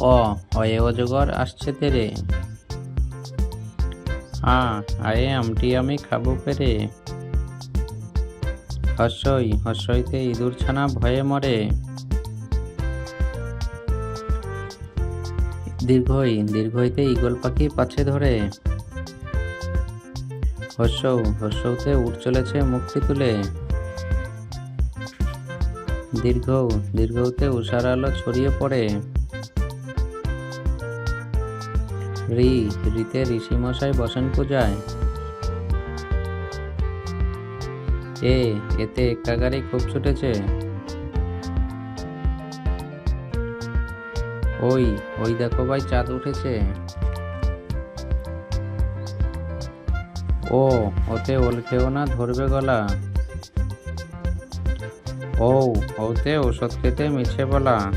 অ অয়ে অজগর আসছে তেরে। আ আয়ে আমটি আমি খাব পেরে। হর্ষই, হর্ষইতে ইঁদুর ছানা ভয়ে মরে। দীর্ঘই, দীর্ঘইতে ঈগল পাখি পাছে ধরে। হর্ষৌ হর্ষৌতে উঠ চলেছে মুক্তি তুলে। দীর্ঘ দীর্ঘতে উষার আলো ছড়িয়ে পড়ে। রি রিতে ঋষিমশাই বসেন পূজায়। এ, এতে একা গাড়ি খুব ছুটেছে। ওই ওই দেখো ভাই, চাঁদ উঠেছে। ও, ওতে ওল খেও না, ধরবে গলা। ও ওতে ওষুধ খেতে মিছে বলা।